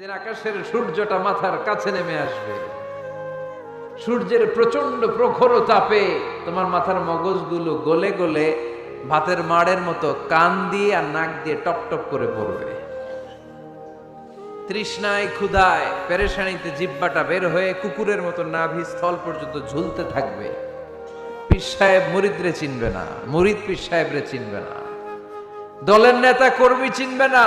যেদিন আকাশের সূর্যটা মাথার কাছে নেমে আসবে। সূর্যের প্রচণ্ড প্রখর তাপে তোমার মাথার মগজগুলো গলে গলে ভাতের মাড়ের মতো কান দিয়ে আর নাক দিয়ে টপ টপ করে পড়বে। তৃষ্ণায় ক্ষুধায় পেরেশানিতে জিব্বাটা বের হয়ে কুকুরের মতো নাভি স্থল পর্যন্ত ঝুলতে থাকবে। পীর সাহেব মুরিদরে চিনবে না, মুরিদ পীর সাহেবরে চিনবে না। দলের নেতা কর্মী চিনবে না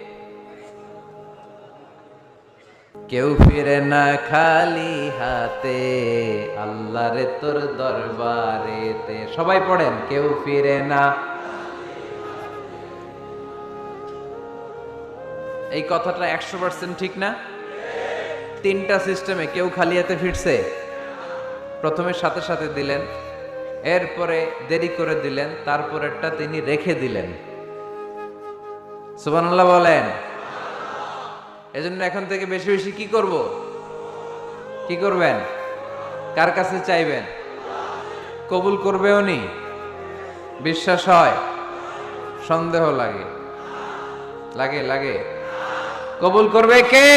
কেউ ফিরে না খালি হাতে, আল্লাহরে তোর দরবারেতে। সবাই পড়েন, কেউ ফিরে না। এই কথাটা একশো পার্সেন্ট ঠিক না? তিনটা সিস্টেমে কেউ খালি হাতে ফিরছে। প্রথমে সাথে সাথে দিলেন, এরপরে দেরি করে দিলেন, তারপরেরটা তিনি রেখে দিলেন। সুবহানাল্লাহ বলেন এজন্য এখন থেকে বেশি বেশি কি করব? কি করবেন? কার কাছে চাইবেন? কবুল করবেও নি? বিশ্বাস হয়? সন্দেহ লাগে। লাগে লাগে। কবুল করবে কে?